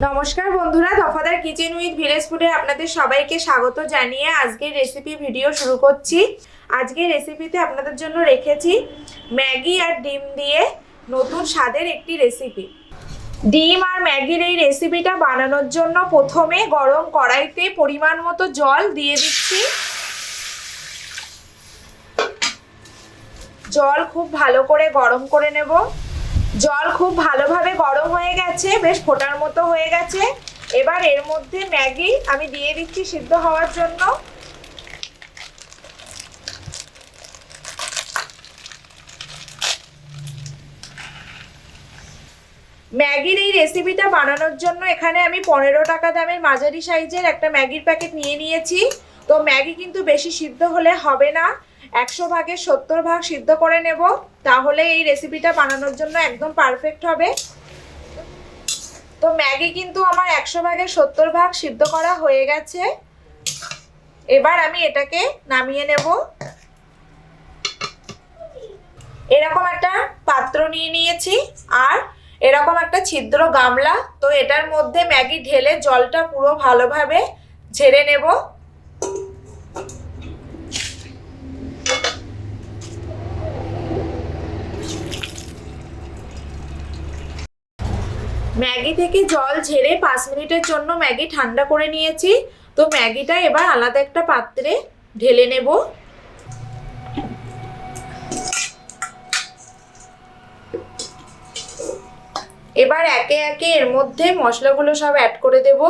নমস্কার বন্ধুরা দফাদার kitchen with village ফুডে আপনাদের সবাইকে স্বাগত জানিয়ে আজকের রেসিপি ভিডিও শুরু করছি। আজকের রেসিপিতে আপনাদের জন্য রেখেছি ম্যাগি আর ডিম দিয়ে নতুন স্বাদের একটি রেসিপি ডিম আর ম্যাগির এই রেসিপিটা বানানোর জন্য প্রথমে গরম কড়াইতে পরিমাণ মতো জল দিয়ে দিচ্ছি। জল খুব ভালো করে গরম করে নেব। জল খুব ভালোভাবে গরম হয়ে গেছে, বেশ ফোটার মতো হয়ে গেছে। এবার এর মধ্যে ম্যাগি আমি দিয়ে দিচ্ছি সিদ্ধ হওয়ার জন্য। ম্যাগির এই রেসিপিটা বানানোর জন্য এখানে আমি পনেরো টাকা দামের মাঝারি সাইজের একটা ম্যাগির প্যাকেট নিয়ে নিয়েছি। তো ম্যাগি কিন্তু বেশি সিদ্ধ হলে হবে না। একশো ভাগে সত্তর ভাগ সিদ্ধ করে নেব। তাহলে এই রেসিপিটা বানানোর জন্য একদম পারফেক্ট হবে। তো ম্যাগি কিন্তু আমার একশো ভাগে সত্তর ভাগ সিদ্ধ করা হয়ে গেছে। এবার আমি এটাকে নামিয়ে নেব। এরকম একটা পাত্র নিয়ে নিয়েছি আর এরকম একটা ছিদ্র গামলা। তো এটার মধ্যে ম্যাগি ঢেলে জলটা পুরো ভালোভাবে ঝেড়ে নেব। ম্যাগি থেকে জল ঝেড়ে পাঁচ মিনিটের জন্য ম্যাগি ঠান্ডা করে নিয়েছি। তো ম্যাগিটা এবার আলাদা একটা পাত্রে ঢেলে নেব। এবার একে একে এর মধ্যে মশলাগুলো সব অ্যাড করে দেব।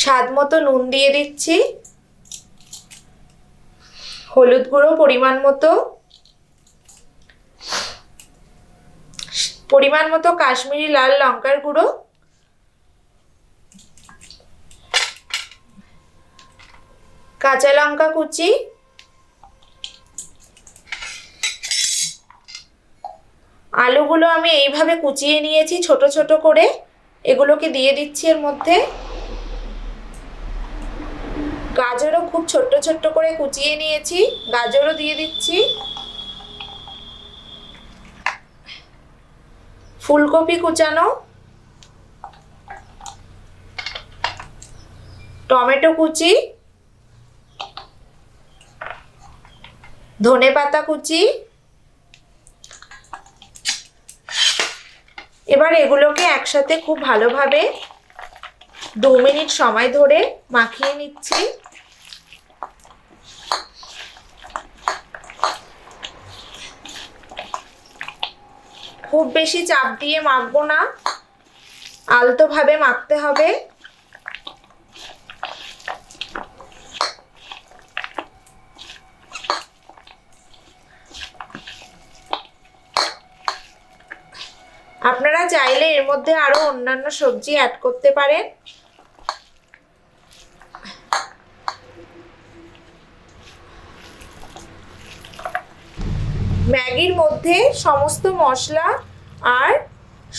স্বাদ মতো নুন দিয়ে দিচ্ছি। হলুদ গুঁড়ো পরিমাণ মতো পরিমাণ মতো কাশ্মীরি লাল লঙ্কার গুঁড়ো, কাঁচা লঙ্কা কুচি, আলুগুলো আমি এইভাবে কুচিয়ে নিয়েছি ছোট ছোট করে। এগুলোকে দিয়ে দিচ্ছি এর মধ্যে। গাজরও খুব ছোট্ট ছোট্ট করে কুচিয়ে নিয়েছি। গাজরও দিয়ে দিচ্ছি। ফুলকপি কুচানো। টমেটো কুচি। ধনে পাতা কুচি। এবার এগুলোকে একসাথে খুব ভালোভাবে দু মিনিট সময় ধরে মাখিয়ে নিচ্ছি। খুব বেশি চাপ দিয়ে মাখবো না। আলতোভাবে মাখতে হবে। আপনারা চাইলে এর মধ্যে আরও অন্যান্য সবজি অ্যাড করতে পারেন। ম্যাগির মধ্যে সমস্ত মশলা আর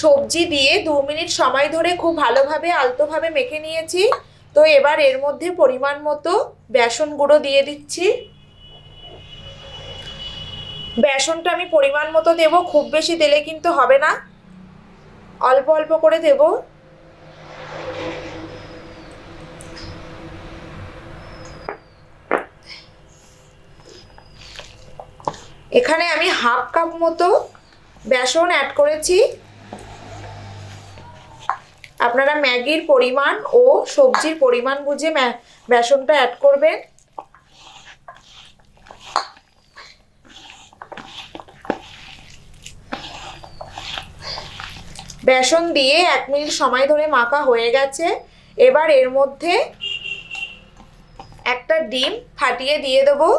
সবজি দিয়ে দু মিনিট সময় ধরে খুব ভালোভাবে, আলতোভাবে মেখে নিয়েছি। তো এবার এর মধ্যে পরিমাণ মতো বেসন গুঁড়ো দিয়ে দিচ্ছি। বেসনটা আমি পরিমাণ মতো দেব, খুব বেশি দিলে কিন্তু হবে না। অল্প অল্প করে দেব। এখানে আমি হাফ কাপ মতো বেসন অ্যাড করেছি। আপনারা ম্যাগির পরিমাণ ও সবজির পরিমাণ বুঝে বেসনটা অ্যাড করবেন। বেসন দিয়ে এক মিনিট সময় ধরে মাখা হয়ে গেছে। এবার এর মধ্যে একটা ডিম ফাটিয়ে দিয়ে দেবো।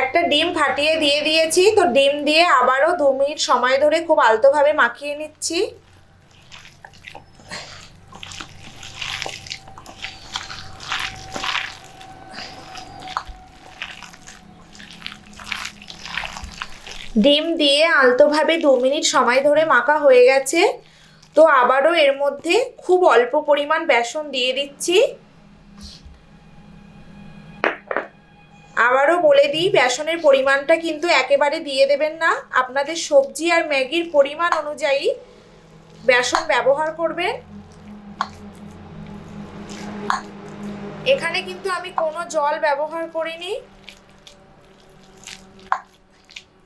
একটা ডিম ফাটিয়ে দিয়ে দিয়েছি, তো ডিম দিয়ে আবারও দু মিনিট সময় ধরে খুব আলতোভাবে মাখিয়ে নিচ্ছি। ডিম দিয়ে আলতোভাবে দু মিনিট সময় ধরে মাখা হয়ে গেছে, তো আবারও এর মধ্যে খুব অল্প পরিমাণ বেসন দিয়ে দিচ্ছি। বলে দিই, বেসনের পরিমাণটা কিন্তু একেবারে দিয়ে দেবেন না। আপনাদের সবজি আর ম্যাগির পরিমাণ অনুযায়ী বেসন ব্যবহার করবেন। এখানে কিন্তু আমি কোনো জল ব্যবহার করিনি।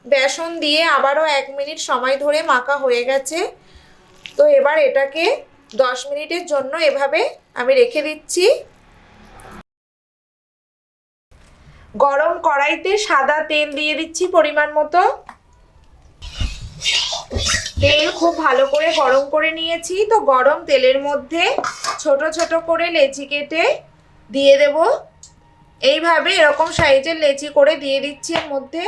বেসন দিয়ে আবারও এক মিনিট সময় ধরে মাখা হয়ে গেছে। তো এবার এটাকে দশ মিনিটের জন্য এভাবে আমি রেখে দিচ্ছি। গরম কড়াইতে সাদা তেল দিয়ে দিচ্ছি পরিমাণ মতো। তেল খুব ভালো করে গরম করে নিয়েছি। তো গরম তেলের মধ্যে ছোট ছোট করে লেচি কেটে দিয়ে দেব। এইভাবে এরকম সাইজের লেচি করে দিয়ে দিচ্ছি এর মধ্যে।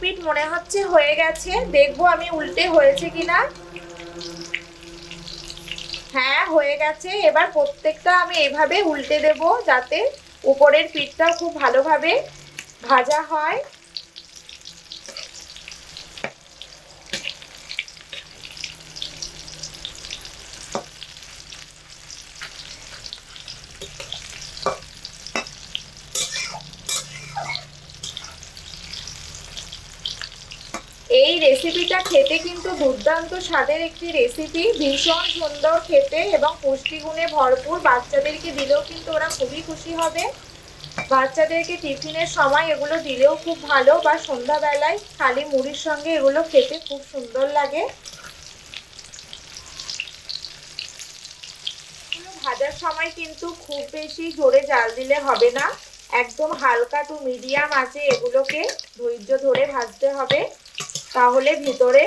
পিঠ মনে হচ্ছে হয়ে গেছে। দেখব আমি উল্টে হয়েছে কিনা। হ্যাঁ হয়ে গেছে। এবার প্রত্যেকটা আমি এভাবে উল্টে দেব যাতে উপরের পিঠটা খুব ভালোভাবে ভাজা হয়। এই রেসিপিটা খেতে কিন্তু দুর্দান্ত স্বাদের একটি রেসিপি ভীষণ সুন্দর খেতে এবং পুষ্টিগুণে ভরপুর। বাচ্চাদেরকে দিলেও কিন্তু ওরা খুবই খুশি হবে। বাচ্চাদেরকে টিফিনের সময় এগুলো দিলেও খুব ভালো বা সন্ধ্যাবেলায় খালি মুড়ির সঙ্গে এগুলো খেতে খুব সুন্দর লাগে। ভাজার সময় কিন্তু খুব বেশি জোরে জাল দিলে হবে না। একদম হালকা টু মিডিয়াম আছে এগুলোকে। ধৈর্য ধরে ভাজতে হবে। তাহলে ভিতরে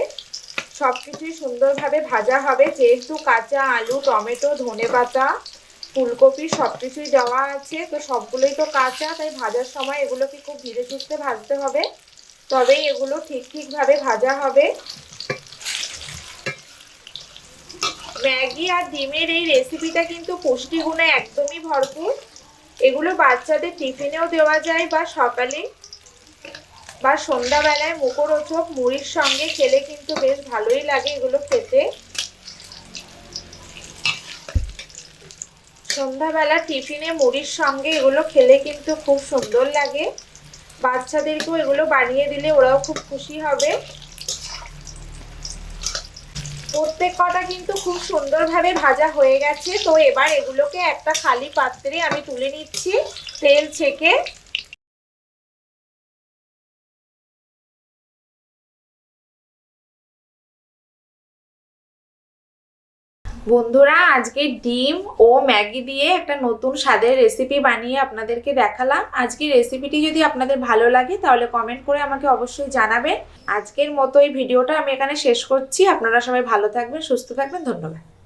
সব কিছুই সুন্দরভাবে ভাজা হবে। যেহেতু কাঁচা আলু, টমেটো, ধনে পাতা, ফুলকপি সব কিছুই দেওয়া আছে, তো সবগুলোই তো কাঁচা, তাই ভাজার সময় এগুলোকে খুব ধীরে সুস্থে ভাজতে হবে। তবেই এগুলো ঠিক ঠিকভাবে ভাজা হবে। ম্যাগি আর ডিমের এই রেসিপিটা কিন্তু পুষ্টিগুণে একদমই ভরপুর। এগুলো বাচ্চাদের টিফিনেও দেওয়া যায় বা সকালে বা সন্ধ্যাবেলায় মুখরোচক মুড়ির সঙ্গে খেলে কিন্তু বেশ ভালোই লাগে এগুলো খেতে। সন্ধ্যাবেলা টিফিনে মুড়ির সঙ্গে এগুলো খেলে কিন্তু খুব সুন্দর লাগে। বাচ্চাদেরকেও এগুলো বানিয়ে দিলে ওরাও খুব খুশি হবে। প্রত্যেক কটা কিন্তু খুব সুন্দরভাবে ভাজা হয়ে গেছে। তো এবার এগুলোকে একটা খালি পাত্রে আমি তুলে নিচ্ছি তেল ছেঁকে। বন্ধুরা, আজকে ডিম ও ম্যাগি দিয়ে একটা নতুন স্বাদের রেসিপি বানিয়ে আপনাদেরকে দেখালাম। আজকে রেসিপিটি যদি আপনাদের ভালো লাগে, তাহলে কমেন্ট করে আমাকে অবশ্যই জানাবেন। আজকের মতো এই ভিডিওটা আমি এখানে শেষ করছি। আপনারা সবাই ভালো থাকবেন, সুস্থ থাকবেন। ধন্যবাদ।